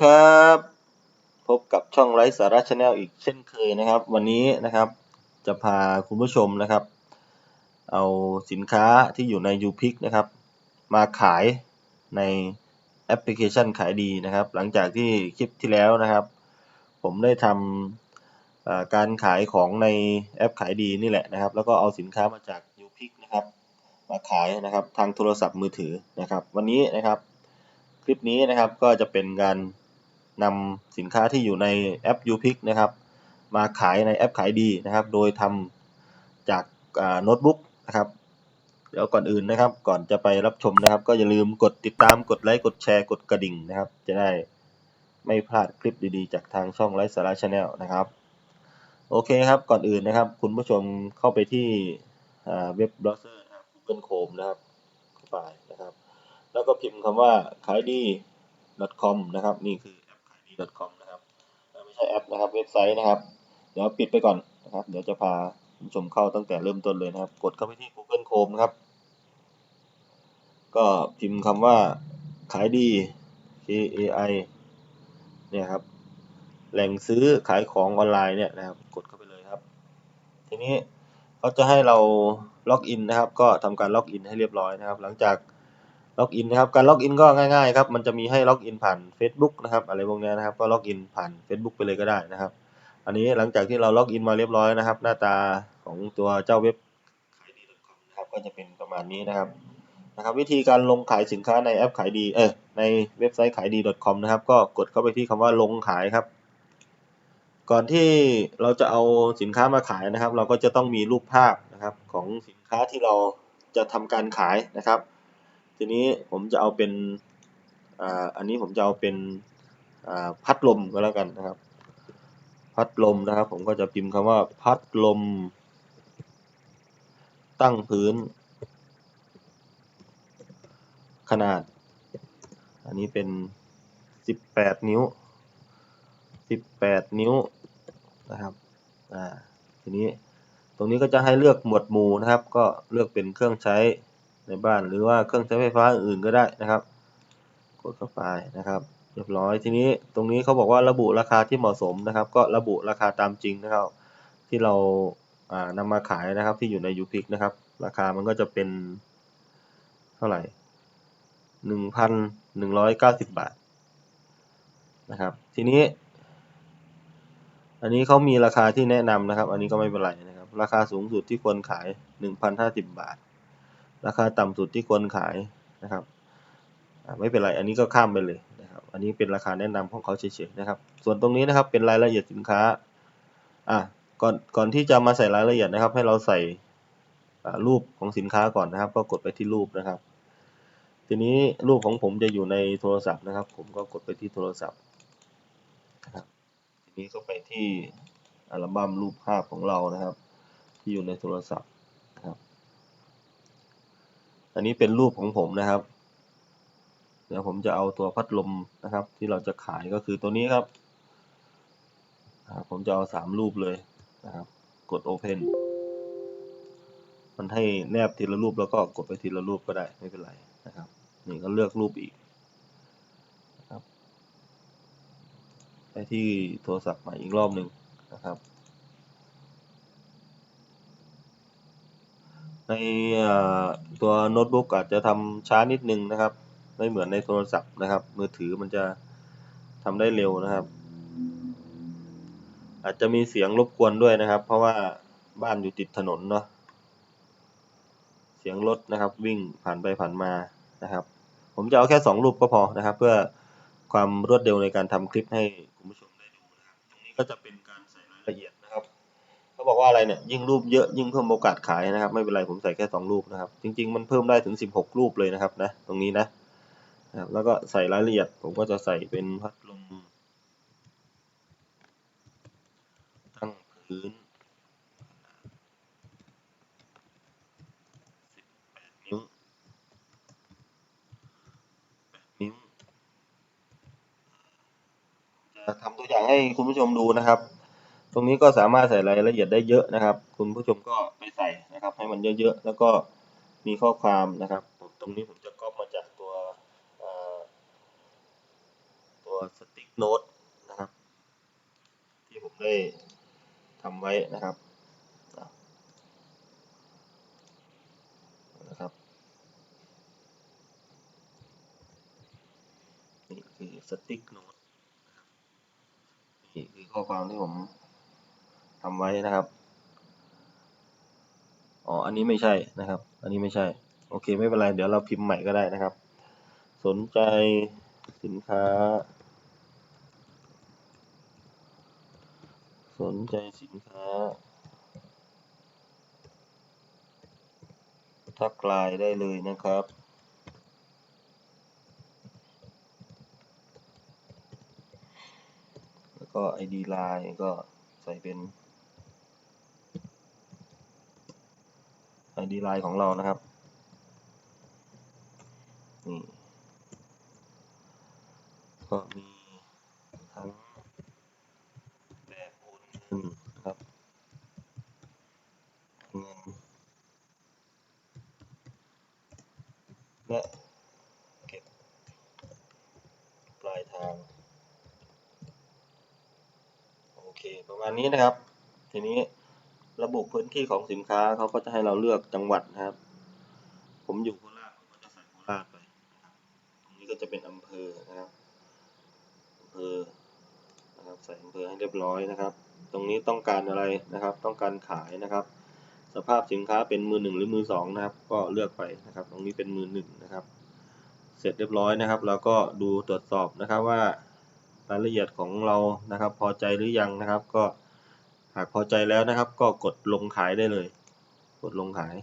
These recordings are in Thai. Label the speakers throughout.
Speaker 1: ครับ พบกับช่องไร้สาระชาแนลอีกเช่นเคยนะครับ วันนี้นะครับจะพาคุณผู้ชมนะครับ เอาสินค้าที่อยู่ใน u p i c นะครับ มาขายในแอปพลิเคชันขายดีนะครับ หลังจากที่คลิปที่แล้วนะครับ ผมได้ทำการขายของในแอปขายดีนี่แหละนะครับ แล้วก็เอาสินค้ามาจาก u p i c นะครับ มาขายนะครับทางโทรศัพท์มือถือนะครับ วันนี้นะครับคลิปนี้นะครับก็จะเป็นการ นำสินค้าที่อยู่ในแอป UPick นะครับ มาขายในแอปขายดีนะครับ โดยทำจากโน้ตบุ๊กนะครับเดี๋ยวก่อนอื่นนะครับ ก่อนจะไปรับชมนะครับ ก็อย่าลืมกดติดตามกดไลค์กดแชร์กดกระดิ่งนะครับ จะได้ไม่พลาดคลิปดีๆ จากทางช่องไลฟ์สาระชาแนลนะครับ โอเคครับก่อนอื่นนะครับ คุณผู้ชมเข้าไปที่เว็บเบราว์เซอร์นะครับ Google Chrome นะครับเข้าไปนะครับ แล้วก็พิมพ์คำว่าขายดี .com นะครับ นี่คือ .com นะครับไม่ใช่แอปนะครับเว็บไซต์นะครับ เดี๋ยวปิดไปก่อนนะครับ เดี๋ยวจะพาผู้ชมเข้าตั้งแต่เริ่มต้นเลยนะครับ กดเข้าไปที่ Google Chrome นะครับ ก็พิมพ์คำว่าขายดี K A I เนี่ยครับ แหล่งซื้อขายของออนไลน์เนี่ยนะครับ กดเข้าไปเลยครับ ทีนี้เขาจะให้เราล็อกอินนะครับ ก็ทำการล็อกอินให้เรียบร้อยนะครับ หลังจาก ล็อกอินนะครับ การล็อกอินก็ง่ายๆครับมันจะมีให้ล็อกอินผ่าน Facebook นะครับอะไรพวกนี้นะครับก็ล็อกอินผ่าน Facebook ไปเลยก็ได้นะครับ อันนี้หลังจากที่เราล็อกอินมาเรียบร้อยนะครับ หน้าตาของตัวเจ้าเว็บขายดี .com นะครับก็จะเป็นประมาณนี้นะครับนะครับ วิธีการลงขายสินค้าในแอปขายดีเออในเว็บไซต์ขายดี .com นะครับ ก็กดเข้าไปที่คำว่าลงขายครับ ก่อนที่เราจะเอาสินค้ามาขายนะครับ เราก็จะต้องมีรูปภาพนะครับของสินค้าที่เราจะทำการขายนะครับ ทีนี้ผมจะเอาเป็นอ่าอันนี้ผมจะเอาเป็นอ่าพัดลมก็แล้วกันนะครับ พัดลมนะครับ ผมก็จะพิมพ์คำว่าพัดลม ตั้งพื้น ขนาด อันนี้เป็น18นิ้ว18นิ้วนะครับอ่าทีนี้ตรงนี้ก็จะให้เลือกหมวดหมู่นะครับ ก็เลือกเป็นเครื่องใช้ ในบ้านหรือว่าเครื่องใช้ไฟฟ้าอื่นก็ได้นะครับ กดเข้าไปนะครับ เรียบร้อยทีนี้ตรงนี้เขาบอกว่าระบุราคาที่เหมาะสมนะครับ ก็ระบุราคาตามจริงนะครับ ที่เราอ่านำมาขายนะครับที่อยู่ในยูพิกนะครับ ราคามันก็จะเป็นเท่าไหร่หนึ่งพันหนึ่งร้อยเก้าสิบบาทนะครับ ทีนี้ อันนี้เขามีราคาที่แนะนำนะครับ อันนี้ก็ไม่เป็นไรนะครับ ราคาสูงสุดที่ควรขายหนึ่งพันห้าสิบบาท ราคาต่ำสุดที่ควรขายนะครับไม่เป็นไร อันนี้ก็ข้ามไปเลยนะครับ อันนี้เป็นราคาแนะนำของเขาเฉยๆนะครับ ส่วนตรงนี้นะครับเป็นรายละเอียดสินค้า อะ ก่อน ก่อนที่จะมาใส่รายละเอียดนะครับ ให้เราใส่รูปของสินค้าก่อนนะครับ ก็กดไปที่รูปนะครับ ทีนี้รูปของผมจะอยู่ในโทรศัพท์นะครับ ผมก็กดไปที่โทรศัพท์นะครับ ทีนี้ก็ไปที่อัลบั้มรูปภาพของเรานะครับ ที่อยู่ในโทรศัพท์ อันนี้เป็นรูปของผมนะครับ เดี๋ยวผมจะเอาตัวพัดลมนะครับ ที่เราจะขายก็คือตัวนี้ครับ ผมจะเอาสามรูปเลยนะครับ กด Open มันให้แนบทีละรูปแล้วก็กดไปทีละรูปก็ได้ไม่เป็นไรนะครับ นี่ก็เลือกรูปอีกนะครับไปที่โทรศัพท์ใหม่อีกรอบหนึ่งนะครับ ในตัวโน้ตบุ๊กอาจจะทำช้านิดนึงนะครับ ไม่เหมือนในโทรศัพท์นะครับ มือถือมันจะทำได้เร็วนะครับ อาจจะมีเสียงรบกวนด้วยนะครับ เพราะว่าบ้านอยู่ติดถนนเนาะเสียงรถนะครับ วิ่งผ่านไปผ่านมานะครับ ผมจะเอาแค่สองรูปก็พอนะครับ เพื่อความรวดเร็วในการทำคลิปให้คุณผู้ชมได้ดูนะครับตรงนี้ก็จะเป็นการใส่รายละเอียด บอกว่าอะไรเนี่ยยิ่งรูปเยอะยิ่งเพิ่มโอกาสขายนะครับ ไม่เป็นไรผมใส่แค่สองรูปนะครับ จริง ๆ มันเพิ่มได้ถึงสิบหกรูปเลยนะครับนะตรงนี้นะแล้วก็ใส่รายละเอียด ผมก็จะใส่เป็นพัดลมตั้งพื้นนิ้วนิ้วจะทำตัวอย่างให้คุณผู้ชมดูนะครับ รงนี้ก็สามารถใส่รายละเอียดได้เยอะนะครับ คุณผู้ชมก็ไปใส่นะครับ ให้มันเยอะๆแล้วก็มีข้อความนะครับ ตรงนี้ผมจะก๊อปมาจากตัวตัวสติ๊กโน้ตนะครับ ที่ผมได้ทำไว้นะครับนะครับนี่คือสติ๊กโน้ตนี่คือข้อความที่ผม ทำไว้นะครับอ๋ออันนี้ไม่ใช่นะครับ อันนี้ไม่ใช่ โอเคไม่เป็นไร เดี๋ยวเราพิมพ์ใหม่ก็ได้นะครับ สนใจสินค้า สนใจสินค้า ทักไลน์ได้เลยนะครับแล้วก็ ID ไลน์ก็ใส่เป็น ID ไลน์ของเรานะครับนี่ก็มีทั้งแบบโอนเงินนะครับเงินและเก็บปลายทาง โอเค ประมาณนี้นะครับ ทีนี้ ระบุพื้นที่ของสินค้าเขาก็จะให้เราเลือกจังหวัดนะครับ ผมอยู่โคราชผมก็จะใส่โคราชไปตรงนี้ก็จะเป็นอำเภอนะครับอำเภอนะครับใส่อำเภอให้เรียบร้อยนะครับ ตรงนี้ต้องการอะไรนะครับ ต้องการขายนะครับ สภาพสินค้าเป็นมือหนึ่งหรือมือสองนะครับ ก็เลือกไปนะครับ ตรงนี้เป็นมือหนึ่งนะครับ เสร็จเรียบร้อยนะครับ เราก็ดูตรวจสอบนะครับว่ารายละเอียดของเรานะครับ พอใจหรือยังนะครับ ก็ หากพอใจแล้วนะครับ ก็กดลงขายได้เลย กดลงขาย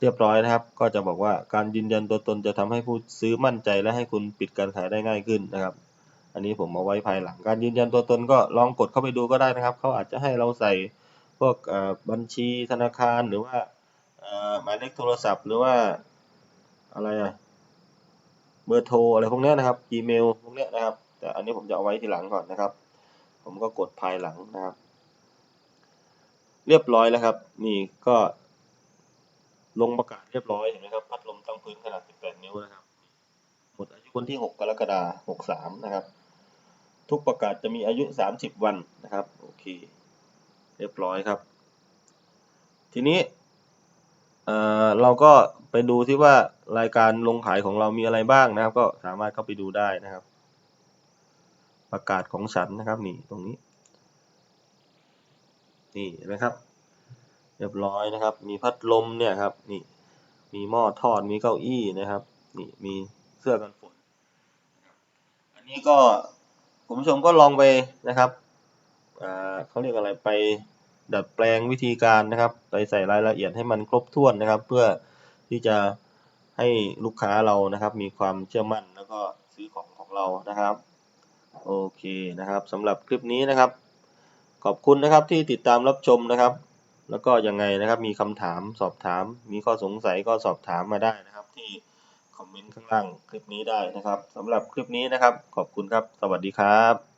Speaker 1: เรียบร้อยนะครับ ก็จะบอกว่าการยืนยันตัวตนจะทำให้ผู้ซื้อมั่นใจและให้คุณปิดการขายได้ง่ายขึ้นนะครับ อันนี้ผมเอาไว้ภายหลัง การยืนยันตัวตนก็ลองกดเข้าไปดูก็ได้นะครับ เขาอาจจะให้เราใส่พวกบัญชีธนาคารหรือว่าหมายเลขโทรศัพท์ หรือว่าอะไรอะเบอร์โทรอะไรพวกนี้นะครับ Gmail พวกนี้นะครับ แต่อันนี้ผมจะเอาไว้ทีหลังก่อนนะครับ ผมก็กดภายหลังนะครับ เรียบร้อยแล้วครับ นี่ก็ลงประกาศเรียบร้อยเห็นไหมครับ พัดลมตั้งพื้นขนาด 18 นิ้วนะครับ หมดอายุวันที่ 6 กรกฎาคม 63 นะครับ ทุกประกาศจะมีอายุ 30 วันนะครับ โอเค เรียบร้อยครับ ทีนี้เอ่อเราก็ไปดูที่ว่ารายการลงขายของเรามีอะไรบ้างนะครับ ก็สามารถเข้าไปดูได้นะครับ ประกาศของฉันนะครับ นี่ตรงนี้ นี่เห็นไหมครับ เรียบร้อยนะครับ มีพัดลมเนี่ยครับนี่มีหม้อทอดมีเก้าอี้นะครับนี่มีเสื้อกันฝน อันนี้ก็คุณผู้ชมก็ลองไปนะครับเขาเรียกอะไรไปดัดแปลงวิธีการนะครับ ไปใส่รายละเอียดให้มันครบถ้วนนะครับ เพื่อที่จะให้ลูกค้าเรานะครับ มีความเชื่อมั่นแล้วก็ซื้อของของเรานะครับ โอเคนะครับสำหรับคลิปนี้นะครับ ขอบคุณนะครับที่ติดตามรับชมนะครับ แล้วก็ยังไงนะครับมีคำถามสอบถาม มีข้อสงสัยก็สอบถามมาได้นะครับ ที่คอมเมนต์ข้างล่างคลิปนี้ได้นะครับสำหรับคลิปนี้นะครับ ขอบคุณครับ สวัสดีครับ